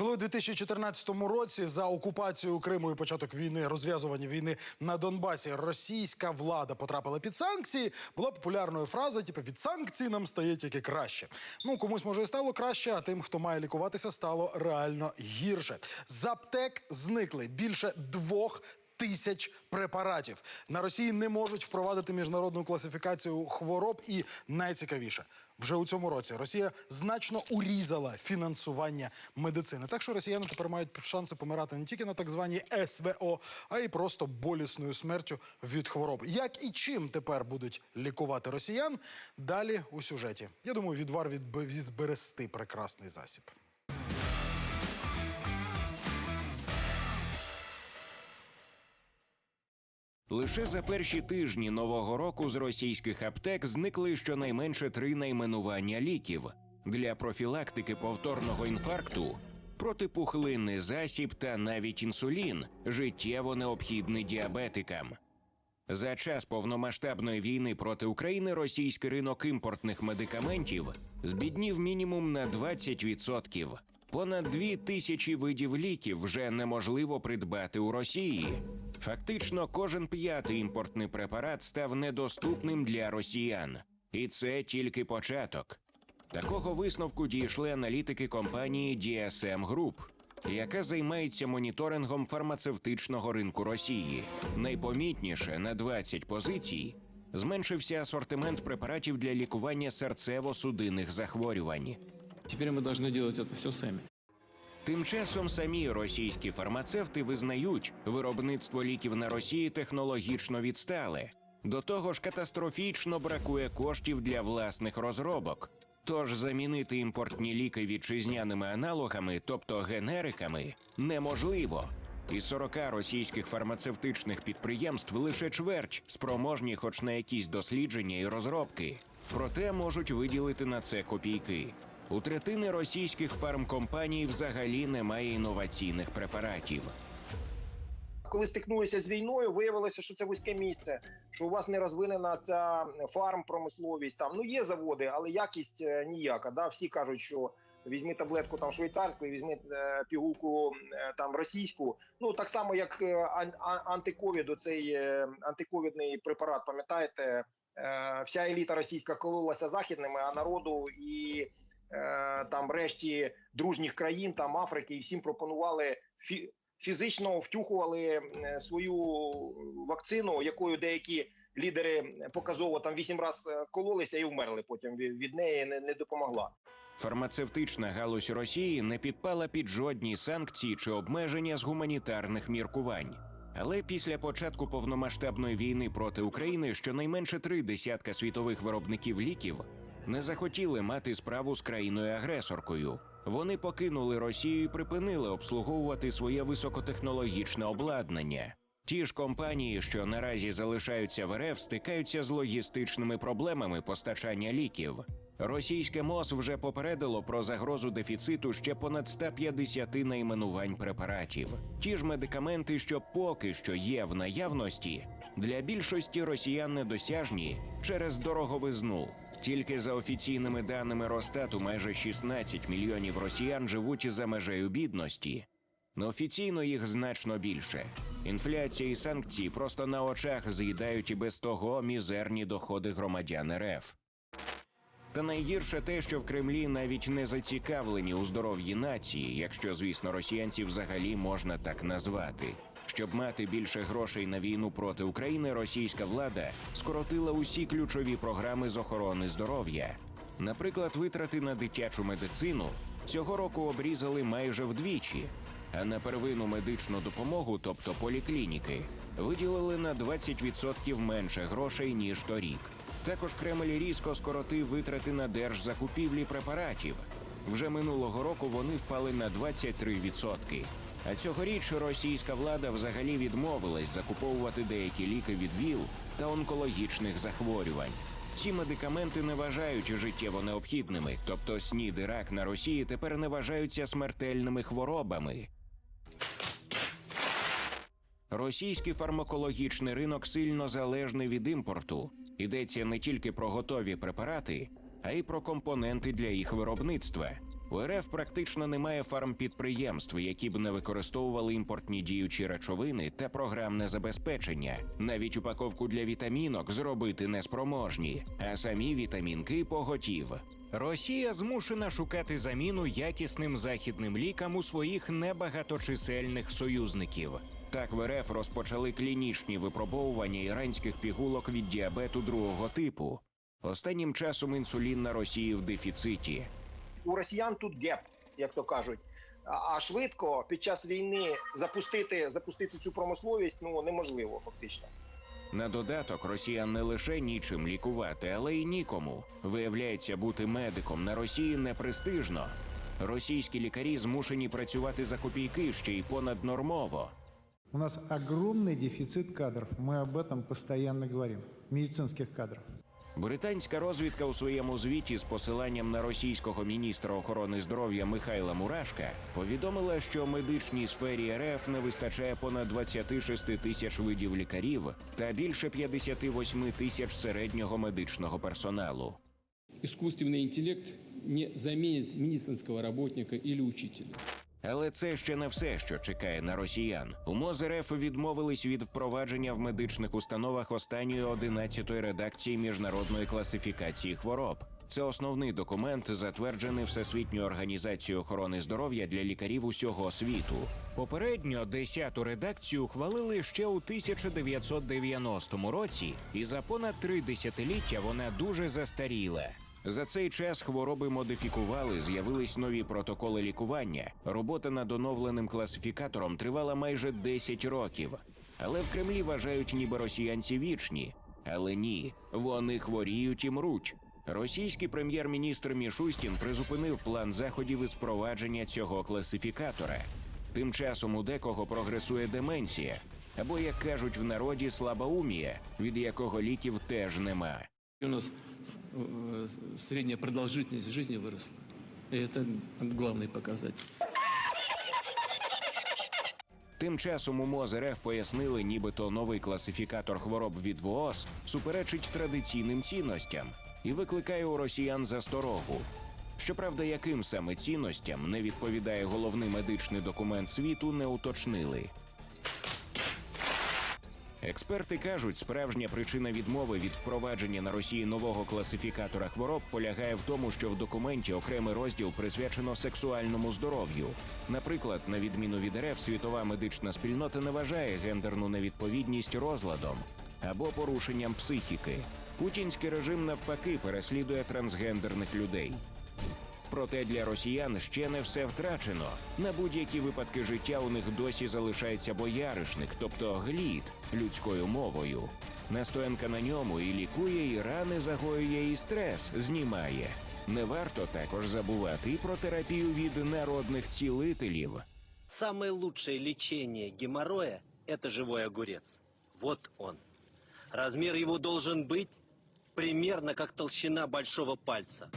Коли у 2014 році за окупацію Криму і початок війни, розв'язування війни на Донбасі, російська влада потрапила під санкції, була популярною фраза: типу, від санкцій нам стає тільки краще. Ну комусь може і стало краще, а тим, хто має лікуватися, стало реально гірше. З аптек зникли більше двох. Тисяч препаратів на Росії не можуть впровадити міжнародну класифікацію хвороб, і найцікавіше вже у цьому році Росія значно урізала фінансування медицини. Так що росіяни тепер мають шанси помирати не тільки на так званій СВО, а й просто болісною смертю від хвороб. Як і чим тепер будуть лікувати росіян? Далі у сюжеті. Я думаю, відвар від від прекрасний засіб. Лише за перші тижні нового року з російських аптек зникли щонайменше три найменування ліків для профілактики повторного інфаркту, протипухлинний засіб та навіть інсулін, життєво необхідний діабетикам. За час повномасштабної війни проти України російський ринок імпортних медикаментів збіднів мінімум на 20%. Понад дві тисячі видів ліків вже неможливо придбати у Росії. Фактично, кожен п'ятий імпортний препарат став недоступним для росіян, і це тільки початок. Такого висновку дійшли аналітики компанії DSM Group, яка займається моніторингом фармацевтичного ринку Росії. Найпомітніше на 20 позицій зменшився асортимент препаратів для лікування серцево-судинних захворювань. Теперь мы должны делать это все сами. Тим часом самі російські фармацевти визнають, виробництво ліків на Росії технологічно відстале. До того ж, катастрофічно бракує коштів для власних розробок. Тож замінити імпортні ліки вітчизняними аналогами, тобто генериками, неможливо. Із 40 російських фармацевтичних підприємств лише чверть спроможні хоч на якісь дослідження і розробки. Проте можуть виділити на це копійки. У третини російських фармкомпаній взагалі немає інноваційних препаратів. Коли стикнулися з війною, виявилося, що це вузьке місце, що у вас не розвинена ця фармпромисловість. Там ну є заводи, але якість е, ніяка. Да? Всі кажуть, що візьми таблетку там швейцарську, візьми е, пігулку е, там російську. Ну так само, як е, ан- антиковіду, цей е, антиковідний препарат, пам'ятаєте, е, вся еліта російська кололася західними, а народу і там решті дружніх країн, там Африки, і всім пропонували фі фізично втюхували е, свою вакцину, якою деякі лідери показово там вісім разів кололися і вмерли. Потім від неї не, не допомогла. Фармацевтична галузь Росії не підпала під жодні санкції чи обмеження з гуманітарних міркувань. Але після початку повномасштабної війни проти України щонайменше три десятка світових виробників ліків не захотіли мати справу з країною-агресоркою. Вони покинули Росію і припинили обслуговувати своє високотехнологічне обладнання. Ті ж компанії, що наразі залишаються в РФ, стикаються з логістичними проблемами постачання ліків. Російське МОЗ вже попередило про загрозу дефіциту ще понад 150 найменувань препаратів. Ті ж медикаменти, що поки що є в наявності, для більшості росіян недосяжні через дороговизну. Тільки за офіційними даними Росстату майже 16 мільйонів росіян живуть за межею бідності. Неофіційно їх значно більше. Інфляція і санкції просто на очах з'їдають і без того мізерні доходи громадян РФ. Та найгірше те, що в Кремлі навіть не зацікавлені у здоров'ї нації, якщо, звісно, росіянців взагалі можна так назвати. Щоб мати більше грошей на війну проти України, російська влада скоротила усі ключові програми з охорони здоров'я. Наприклад, витрати на дитячу медицину цього року обрізали майже вдвічі, а на первинну медичну допомогу, тобто поліклініки, виділили на 20% менше грошей ніж торік. Також Кремль різко скоротив витрати на держзакупівлі препаратів. Вже минулого року вони впали на 23%. А цьогоріч російська влада взагалі відмовилась закуповувати деякі ліки від ВІЛ та онкологічних захворювань. Ці медикаменти не вважають життєво необхідними, тобто СНІД і рак на Росії тепер не вважаються смертельними хворобами. Російський фармакологічний ринок сильно залежний від імпорту. Йдеться не тільки про готові препарати, а й про компоненти для їх виробництва. У РФ практично немає фармпідприємств, які б не використовували імпортні діючі речовини та програмне забезпечення. Навіть упаковку для вітамінок зробити неспроможні, а самі вітамінки поготів. Росія змушена шукати заміну якісним західним лікам у своїх небагаточисельних союзників. Так в РФ розпочали клінічні випробовування іранських пігулок від діабету другого типу. Останнім часом інсулін на Росії в дефіциті У росіян тут геп, як то кажуть. А а швидко під час війни запустити, запустити цю промисловість ну неможливо фактично. На додаток росіян не лише нічим лікувати, але й нікому. Виявляється, бути медиком на Росії непрестижно. Російські лікарі змушені працювати за копійки ще й понаднормово. У нас огромный дефицит кадров. Мы об этом постоянно говорим. Медицинских кадров. Британська розвідка у своєму звіті з посиланням на російського міністра охорони здоров'я Михайла Мурашка повідомила, що медичній сфері РФ не вистачає понад 26 тисяч видів лікарів та більше 58 тисяч середнього медичного персоналу. Искусственный интеллект не заменит медицинского работника или учителя. Але це ще не все, що чекає на росіян. У МОЗ відмовились від впровадження в медичних установах останньої 11-ї редакції міжнародної класифікації хвороб. Це основний документ, затверджений Всесвітньою організацією охорони здоров'я для лікарів усього світу. Попередньо 10-ту редакцію ухвалили ще у 1990 році, і за понад три десятиліття вона дуже застаріла. За цей час хвороби модифікували, з'явились нові протоколи лікування. Робота над оновленим класифікатором тривала майже 10 років. Але в Кремлі вважають, ніби росіянці вічні. Але ні, вони хворіють і мруть. Російський прем'єр-міністр Мішустін призупинив план заходів із впровадження цього класифікатора. Тим часом у декого прогресує деменція, або, як кажуть в народі, слабоумія, від якого ліків теж нема. У нас средняя продолжительность жизни выросла. И это главный показатель. Тим часом у МОЗ РФ пояснили, нібито новий класифікатор хвороб від ВООЗ суперечить традиційним цінностям і викликає у росіян засторогу. Щоправда, яким саме цінностям не відповідає головний медичний документ світу, не уточнили. Експерти кажуть, справжня причина відмови від впровадження на Росії нового класифікатора хвороб полягає в тому, що в документі окремий розділ присвячено сексуальному здоров'ю. Наприклад, на відміну від РФ, світова медична спільнота не вважає гендерну невідповідність розладом або порушенням психіки. Путінський режим навпаки переслідує трансгендерних людей. Проте для росіян ще не все втрачено. На будь-які випадки життя у них досі залишається бояришник, тобто глід людською мовою. Настоянка на ньому і лікує, і рани загоює, і стрес знімає. Не варто також забувати і про терапію від народних цілителів. Самое лучшее лечение геморроя – это живой огурец. Вот он. Размер его должен быть примерно как толщина большого пальца.